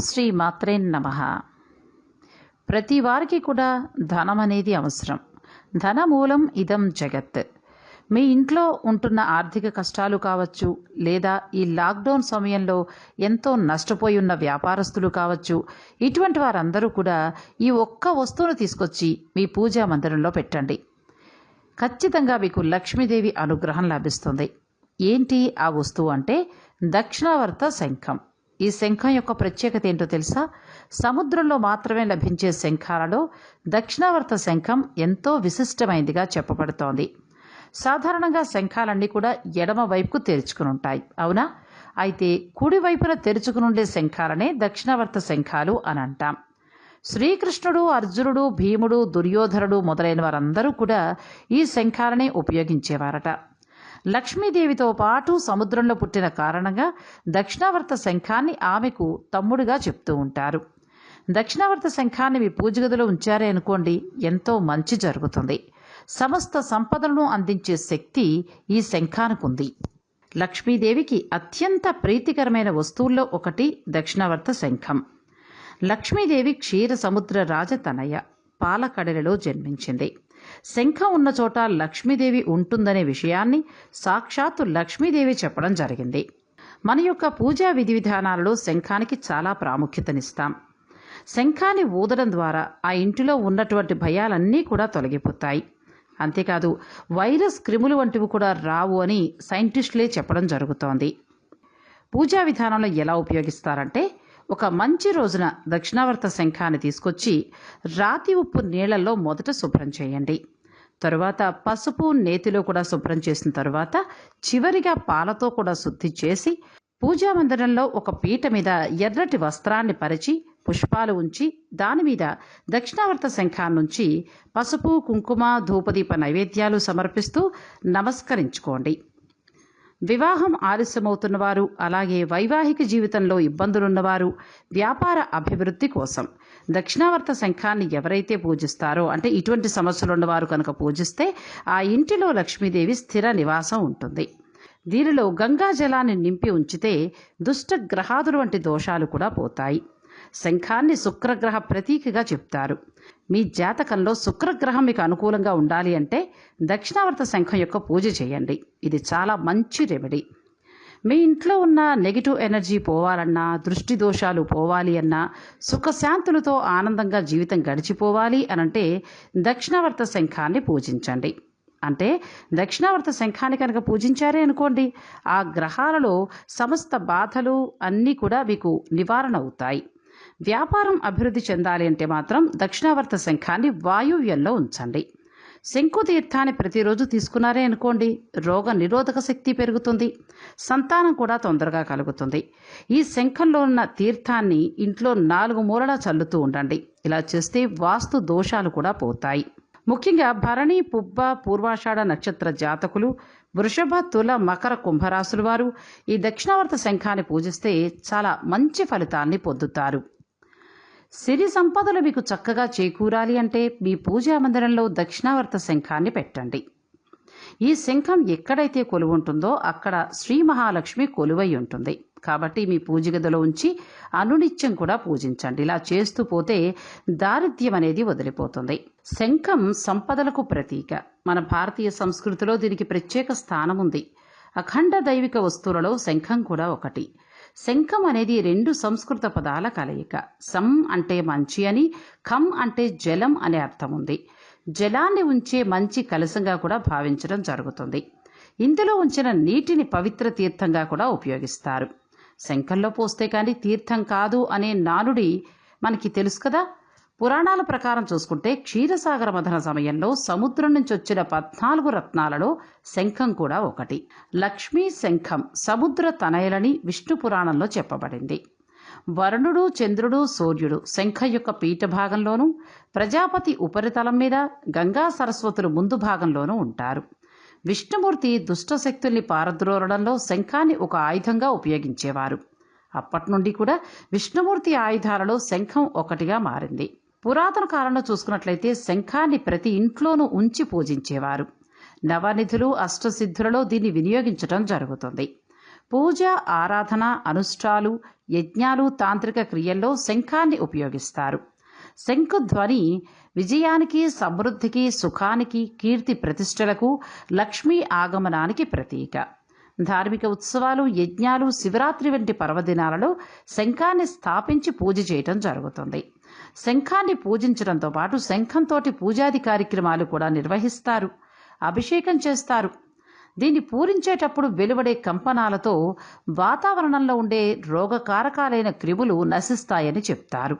శ్రీ మాత్రే నమ. ప్రతి వారికి కూడా ధనం అనేది అవసరం. ధనమూలం ఇదం జగత్. మీ ఇంట్లో ఉంటున్న ఆర్థిక కష్టాలు కావచ్చు లేదా ఈ లాక్డౌన్ సమయంలో ఎంతో నష్టపోయి ఉన్న వ్యాపారస్తులు కావచ్చు ఇటువంటి వారందరూ కూడా ఈ ఒక్క వస్తువును తీసుకొచ్చి మీ పూజా మందిరంలో పెట్టండి. ఖచ్చితంగా మీకు లక్ష్మీదేవి అనుగ్రహం లభిస్తుంది. ఏంటి ఆ వస్తువు అంటే దక్షిణావర్త శంఖం. ఈ శంఖం యొక్క ప్రత్యేకత ఏంటో తెలుసా? సముద్రంలో మాత్రమే లభించే శంఖాలలో దక్షిణావర్త శంఖం ఎంతో విశిష్టమైనదిగా చెప్పబడుతోంది. సాధారణంగా శంఖాలన్నీ కూడా ఎడమ వైపుకు తెరుచుకుని ఉంటాయి. అవునా? అయితే కుడివైపున తెరుచుకుని తెరుచుకునుండే శంఖాలనే దక్షిణావర్త శంఖాలు అని అంటాం. శ్రీకృష్ణుడు అర్జునుడు భీముడు దుర్యోధనుడు మొదలైన వారందరూ కూడా ఈ శంఖాలనే ఉపయోగించేవారట. లక్ష్మీదేవితో పాటు సముద్రంలో పుట్టిన కారణంగా దక్షిణావర్త శంఖాన్ని ఆమెకు తమ్ముడుగా చెప్తూ ఉంటారు. దక్షిణావర్త శంఖాన్ని మీ పూజగదిలో ఉంచారే అనుకోండి ఎంతో మంచి జరుగుతుంది. సమస్త సంపదలను అందించే శక్తి ఈ శంఖానికి ఉంది లక్ష్మీదేవికి అత్యంత ప్రీతికరమైన వస్తువుల్లో ఒకటి దక్షిణావర్త శంఖం. లక్ష్మీదేవి క్షీర సముద్ర రాజ తనయ్య పాలకడలిలో జన్మించింది. శంఖం ఉన్న చోట లక్ష్మీదేవి ఉంటుందనే విషయాన్ని సాక్షాత్తు లక్ష్మీదేవి చెప్పడం జరిగింది. మన యొక్క పూజా విధి విధానాలలో శంఖానికి చాలా ప్రాముఖ్యతనిస్తాం. శంఖాన్ని ఊదడం ద్వారా ఆ ఇంటిలో ఉన్నటువంటి భయాలన్నీ కూడా తొలగిపోతాయి. అంతేకాదు వైరస్ క్రిములు వంటివి కూడా రావు అని సైంటిస్టులే చెప్పడం జరుగుతోంది. పూజా విధానంలో ఎలా ఉపయోగిస్తారంటే ఒక మంచి రోజున దక్షిణావర్త శంఖాన్ని తీసుకొచ్చి రాతి ఉప్పు నీళ్ళలో మొదట శుభ్రం చేయండి. తరువాత పసుపు నేతిలో కూడా శుభ్రం చేసిన తరువాత చివరిగా పాలతో కూడా శుద్ధి చేసి పూజా మందిరంలో ఒక పీట మీద ఎర్రటి వస్త్రాన్ని పరిచి పుష్పాలు ఉంచి దాని మీద దక్షిణావర్త శంఖా నుంచి పసుపు కుంకుమ ధూపదీప నైవేద్యాలు సమర్పిస్తూ నమస్కరించుకోండి. వివాహం ఆలస్యమవుతున్నవారు అలాగే వైవాహిక జీవితంలో ఇబ్బందులున్నవారు వ్యాపార అభివృద్ధి కోసం. దక్షిణావర్త శంఖాన్ని ఎవరైతే పూజిస్తారో అంటే ఇటువంటి సమస్యలు ఉన్నవారు కనుక పూజిస్తే ఆ ఇంటిలో లక్ష్మీదేవి స్థిర నివాసం ఉంటుంది. దీనిలో గంగా జలాన్ని నింపి ఉంచితే దుష్ట గ్రహాదులు వంటి దోషాలు కూడా పోతాయి. శంఖాన్ని శుక్రగ్రహ ప్రతీకగా చెప్తారు. మీ జాతకంలో శుక్రగ్రహం మీకు అనుకూలంగా ఉండాలి అంటే దక్షిణావర్త శంఖం యొక్క పూజ చేయండి. ఇది చాలా మంచి రెమెడీ మీ ఇంట్లో ఉన్న నెగిటివ్ ఎనర్జీ పోవాలన్నా దృష్టి దోషాలు పోవాలి అన్నా సుఖశాంతులతో ఆనందంగా జీవితం గడిచిపోవాలి అనంటే దక్షిణావర్త శంఖాన్ని పూజించండి. అంటే దక్షిణావర్త శంఖాన్ని కనుక పూజించారే అనుకోండి ఆ గ్రహాలలో సమస్త బాధలు అన్నీ కూడా మీకు నివారణ అవుతాయి. వ్యాపారం అభివృద్ధి చెందాలి అంటే మాత్రం దక్షిణావర్త శంఖాన్ని వాయువ్యంలో ఉంచండి. శంకు తీర్థాన్ని ప్రతిరోజు తీసుకున్నారే అనుకోండి. రోగ నిరోధక శక్తి పెరుగుతుంది. సంతానం కూడా తొందరగా కలుగుతుంది. ఈ శంఖంలో ఉన్న తీర్థాన్ని ఇంట్లో నాలుగు మూలలా చల్లుతూ ఉండండి. ఇలా చేస్తే వాస్తు దోషాలు కూడా పోతాయి. ముఖ్యంగా భరణి పుబ్బ పూర్వాషాఢ నక్షత్ర జాతకులు వృషభ తుల మకర కుంభరాశుల వారు ఈ దక్షిణావర్త శంఖాన్ని పూజిస్తే చాలా మంచి ఫలితాన్ని పొందుతారు. సిరి సంపదలు మీకు చక్కగా చేకూరాలి అంటే మీ పూజా మందిరంలో దక్షిణావర్త శంఖాన్ని పెట్టండి. ఈ శంఖం ఎక్కడైతే కొలువు ఉంటుందో అక్కడ శ్రీ మహాలక్ష్మి కొలువై ఉంటుంది. కాబట్టి మీ పూజ గదిలో ఉంచి అనునిత్యం కూడా పూజించండి. ఇలా చేస్తూ పోతే దారిద్ర్యం అనేది వదిలిపోతుంది. శంఖం సంపదలకు ప్రతీక. మన భారతీయ సంస్కృతిలో దీనికి ప్రత్యేక స్థానం ఉంది. అఖండ దైవిక వస్తువులలో శంఖం కూడా ఒకటి. శంఖం అనేది రెండు సంస్కృత పదాల కలయిక. సం అంటే మంచి అని ఖం అంటే జలం అనే అర్థం ఉంది. జలాన్ని ఉంచే మంచి కలసంగా కూడా భావించడం జరుగుతుంది. ఇందులో ఉంచిన నీటిని పవిత్ర తీర్థంగా కూడా ఉపయోగిస్తారు. శంఖంలో పోస్తే కానీ తీర్థం కాదు అనే నానుడి మనకి తెలుసు కదా పురాణాల ప్రకారం చూసుకుంటే క్షీరసాగర మథన సమయంలో సముద్రం నుంచి వచ్చిన పద్నాలుగు రత్నాలలో శంఖం కూడా ఒకటి. లక్ష్మీ శంఖం సముద్ర తనయలని విష్ణు పురాణంలో చెప్పబడింది. వరుణుడు చంద్రుడు సూర్యుడు శంఖ యొక్క పీఠ భాగంలోనూ ప్రజాపతి ఉపరితలం మీద గంగా సరస్వతులు ముందు భాగంలోనూ ఉంటారు. విష్ణుమూర్తి దుష్టశక్తుల్ని పారద్రోలడంలో శంఖాన్ని ఒక ఆయుధంగా ఉపయోగించేవారు. అప్పటి నుండి కూడా విష్ణుమూర్తి ఆయుధాలలో శంఖం ఒకటిగా మారింది. పురాతన కాలంలో చూసుకున్నట్లయితే శంఖాన్ని ప్రతి ఇంట్లోనూ ఉంచి పూజించేవారు. నవనిధులు అష్టసిద్ధులలో దీన్ని వినియోగించడం జరుగుతుంది. పూజ ఆరాధన అనుష్ఠాలు యజ్ఞాలు తాంత్రిక క్రియల్లో శంఖాన్ని ఉపయోగిస్తారు. శంఖు ధ్వని విజయానికి సమృద్ధికి సుఖానికి కీర్తి ప్రతిష్టలకు లక్ష్మీ ఆగమనానికి ప్రతీక. ధార్మిక ఉత్సవాలు యజ్ఞాలు శివరాత్రి వంటి పర్వదినాలలో శంఖాన్ని స్థాపించి పూజ చేయటం జరుగుతుంది. శంఖాన్ని పూజించడంతో పాటు శంఖంతోటి పూజాది కార్యక్రమాలు కూడా నిర్వహిస్తారు. అభిషేకం చేస్తారు. దీన్ని పూరించేటప్పుడు వెలువడే కంపనాలతో వాతావరణంలో ఉండే రోగకారకాలైన క్రిములు నశిస్తాయని చెప్తారు.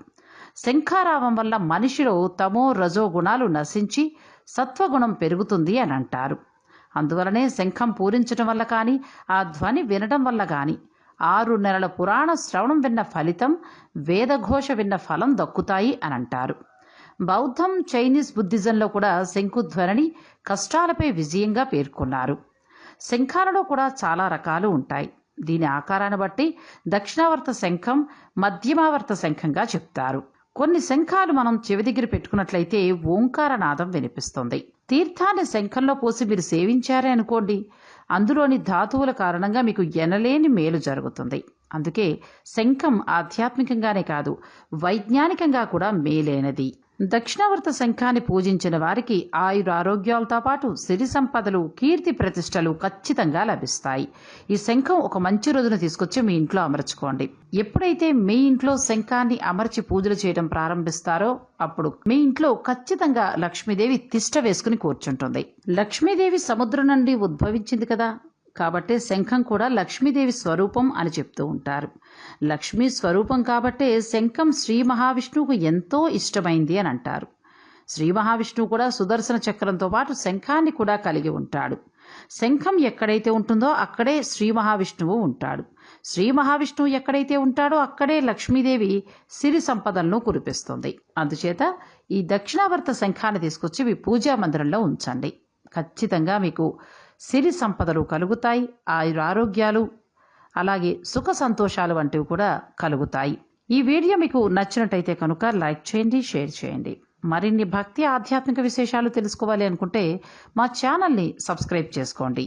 శంఖారావం వల్ల మనిషిలో తమో రజో గుణాలు నశించి సత్వగుణం పెరుగుతుంది అని అంటారు. అందువలనే శంఖం పూరించడం వల్ల కానీ ఆ ధ్వని వినడం వల్ల కానీ ఆరు నెలల పురాణ శ్రవణం విన్న ఫలితం వేదఘోష విన్న ఫలం దక్కుతాయి అని అంటారు బౌద్ధం చైనీస్ బుద్ధిజంలో కూడా శంకుధ్వనిని కష్టాలపై విజయంగా పేర్కొన్నారు. శంఖాలలో కూడా చాలా రకాలు ఉంటాయి. దీని ఆకారాన్ని బట్టి దక్షిణావర్త శంఖం మధ్యమావర్త శంఖంగా చెప్తారు. కొన్ని శంఖాలు మనం చెవి దగ్గర పెట్టుకున్నట్లయితే ఓంకార నాదం వినిపిస్తుంది. తీర్థాన్ని శంఖంలో పోసి మీరు సేవించారే అనుకోండి. అందులోని ధాతువుల కారణంగా మీకు ఎనలేని మేలు జరుగుతుంది. అందుకే శంఖం ఆధ్యాత్మికంగానే కాదు వైజ్ఞానికంగా కూడా మేలైనది. దక్షిణావర్త శంఖాన్ని పూజించిన వారికి ఆయుర ఆరోగ్యాలతో పాటు సిరి సంపదలు కీర్తి ప్రతిష్టలు ఖచ్చితంగా లభిస్తాయి. ఈ శంఖం ఒక మంచి రోజున తీసుకొచ్చి మీ ఇంట్లో అమర్చుకోండి. ఎప్పుడైతే మీ ఇంట్లో శంఖాన్ని అమర్చి పూజలు చేయడం ప్రారంభిస్తారో అప్పుడు మీ ఇంట్లో ఖచ్చితంగా లక్ష్మీదేవి తిష్ట వేసుకుని కూర్చుంటుంది. లక్ష్మీదేవి సముద్రం నుండి ఉద్భవించింది కదా కాబట్టి శంఖం కూడా లక్ష్మీదేవి స్వరూపం అని చెప్తూ ఉంటారు. లక్ష్మీ స్వరూపం కాబట్టే శంఖం శ్రీ మహావిష్ణువుకు ఎంతో ఇష్టమైంది అని అంటారు. శ్రీ మహావిష్ణువు కూడా సుదర్శన చక్రంతో పాటు శంఖాన్ని కూడా కలిగి ఉంటాడు. శంఖం ఎక్కడైతే ఉంటుందో అక్కడే శ్రీ మహావిష్ణువు ఉంటాడు. శ్రీ మహావిష్ణువు ఎక్కడైతే ఉంటాడో అక్కడే లక్ష్మీదేవి సిరి సంపదలను కురిపిస్తుంది. అందుచేత ఈ దక్షిణావర్త శంఖాన్ని తీసుకొచ్చి మీ పూజా మందిరంలో ఉంచండి. ఖచ్చితంగా మీకు సిరి సంపదలు కలుగుతాయి ఆయుర ఆరోగ్యాలు అలాగే సుఖ సంతోషాలు వంటివి కూడా కలుగుతాయి. ఈ వీడియో మీకు నచ్చినట్టయితే కనుక లైక్ చేయండి షేర్ చేయండి. మరిన్ని భక్తి ఆధ్యాత్మిక విశేషాలు తెలుసుకోవాలి అనుకుంటే మా ఛానల్ని సబ్స్క్రైబ్ చేసుకోండి.